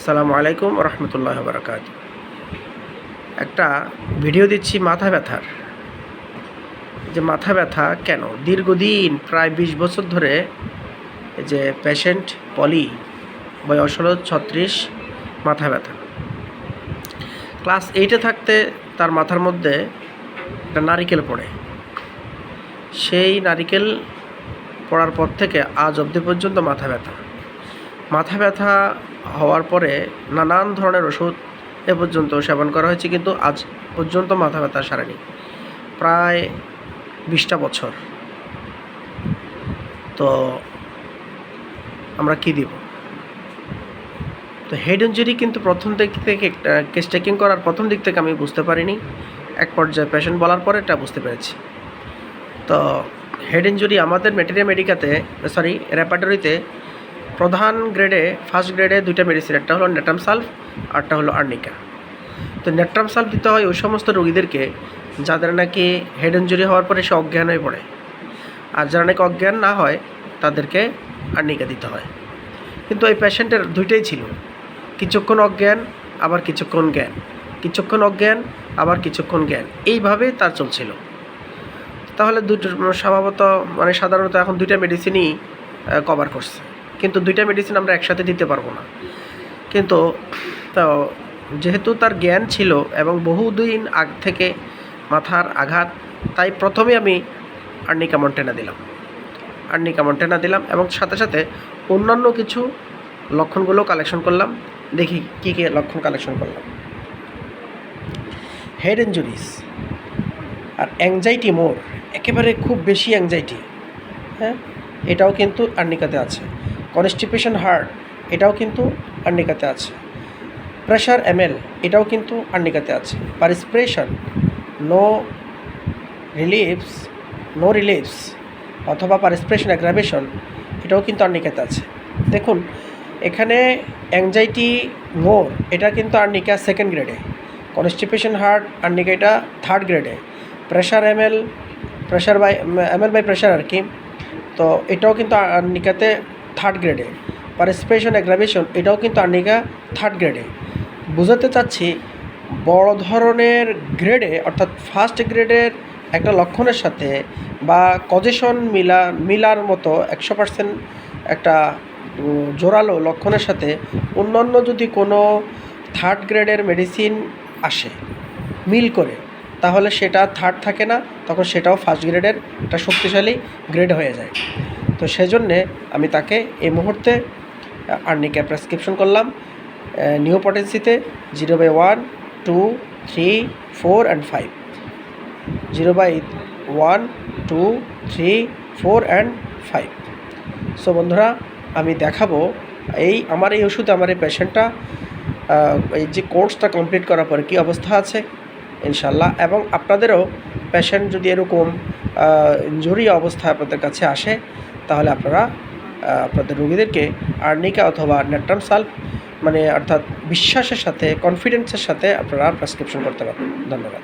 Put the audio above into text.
আসসালামু আলাইকুম রহমতুল্লাহ বারকাত একটা ভিডিও দিচ্ছি মাথা ব্যথার। যে মাথা ব্যথা কেন? দীর্ঘদিন, প্রায় বিশ বছর ধরে যে পেশেন্ট পলি বয়স হলো ছত্রিশ, মাথা ব্যথা। ক্লাস এইটে থাকতে তার মাথার মধ্যে একটা নারিকেল পড়ে। সেই নারিকেল পড়ার পর থেকে আজ অবধি পর্যন্ত মাথা ব্যথা। মাথা ব্যথা হওয়ার পরে নানান ধরনের ওষুধ এ পর্যন্ত সেবন করা হয়েছে, কিন্তু আজ পর্যন্ত মাথা ব্যথা সারেনি। প্রায় বিশটা বছর। তো আমরা কি দিব? তো হেড ইঞ্জুরি কিন্তু প্রথম দিক থেকে কেস টেকিং করার প্রথম দিক থেকে আমি বুঝতে পারিনি। এক পর্যায়ে পেশেন্ট বলার পরে এটা বুঝতে পেরেছি। তো হেড ইঞ্জুরি আমাদের মেটেরিয়া মেডিকাতে সরি র্যাপাটরিতে প্রধান গ্রেডে ফার্স্ট গ্রেডে দুইটা মেডিসিন একটা হলো নেটাম সালফ আরটা হলো আর্নিকা। তো নেট্রাম সালফ দিতে হয় ওই সমস্ত রোগীদেরকে যাদের নাকি হেড ইঞ্জুরি হওয়ার পরে সে অজ্ঞান হয়ে পড়ে। আর যারা নাকি অজ্ঞান না হয়, তাদেরকে আর্নিকা দিতে হয়। কিন্তু এই পেশেন্টের দুইটাই ছিল। কিছুক্ষণ অজ্ঞান, আবার কিছুক্ষণ জ্ঞান। কিছুক্ষণ অজ্ঞান, আবার কিছুক্ষণ জ্ঞান। এইভাবেই তার চলছিল। তাহলে দুটো স্বভাবত মানে সাধারণত এখন দুইটা মেডিসিনই কভার করছে। কিন্তু দুইটা মেডিসিন আমরা একসাথে দিতে পারব না। কিন্তু, তো যেহেতু তার জ্ঞান ছিল এবং বহুদিন আগ থেকে মাথার আঘাত, তাই প্রথমে আমি আর্নিকা মন্টেনা দিলাম। আর্নিকা মন্টেনা দিলাম এবং সাথে সাথে অন্যান্য কিছু লক্ষণগুলো কালেকশন করলাম। দেখি কী কী লক্ষণ কালেকশন করলাম। হেড ইঞ্জুরিস আর অ্যাংজাইটি মোর একেবারে খুব বেশি অ্যাংজাইটি হ্যাঁ? এটাও কিন্তু আর্নিকাতে আছে। কনস্টিপেশন হার্ট এটাও কিন্তু আর্নিকাতে আছে। প্রেশার এমএল এটাও কিন্তু আর্নিকাতে আছে। Perspiration no reliefs no reliefs অথবা পারিসপ্রেশন অ্যাগ্রাভেশন এটাও কিন্তু আর্নিকাতে আছে। দেখুন, এখানে অ্যাংজাইটি মোর এটা কিন্তু আর্নিকা সেকেন্ড গ্রেডে কনস্টিপেশন হার্ট আর্নিকা এটা থার্ড গ্রেডে pressure ML pressure by ML by pressure আর কি। তো এটাও কিন্তু আর্নিকাতে থার্ড গ্রেডে পারিসপ্রেশন অ্যাগ্রাভেশন এটাও কিন্তু আর্নিকা থার্ড গ্রেডে বোঝাতে চাচ্ছি, বড় ধরনের গ্রেডে অর্থাৎ ফার্স্ট গ্রেডের একটা লক্ষণের সাথে বা কজেশন মিলা, মিলার মতো একশো পার্সেন্ট একটা জোরালো লক্ষণের সাথে অন্যান্য যদি কোনো থার্ড গ্রেডের মেডিসিন আসে, মিল করে। তাহলে সেটা থার্ড থাকে না, তখন সেটাও ফার্স্ট গ্রেডের একটা শক্তিশালী গ্রেড হয়ে যায়। তো সেজন্যে আমি তাকে এই মুহূর্তে আর্নিকা প্রেসক্রিপশন করলাম। New পটেন্সিতে zero by one two three four and five zero by one two three four and five so বন্ধুরা, আমি দেখাবো এই, আমার এই ওষুধে আমার এই পেশেন্টটা এই যে কোর্সটা কমপ্লিট করার পরে কী অবস্থা আছে। ইনশাল্লাহ এবং আপনাদেরও পেশেন্ট যদি এরকম ইঞ্জুরি অবস্থা আপনাদের কাছে আসে, তাহলে আপনারা আপনাদের রোগীদেরকে আর্নিকা অথবা নেট্রাম সাল্ফ মানে অর্থাৎ বিশ্বাসের সাথে কনফিডেন্সের সাথে আপনারা প্রেসক্রিপশন করতে পারেন ধন্যবাদ।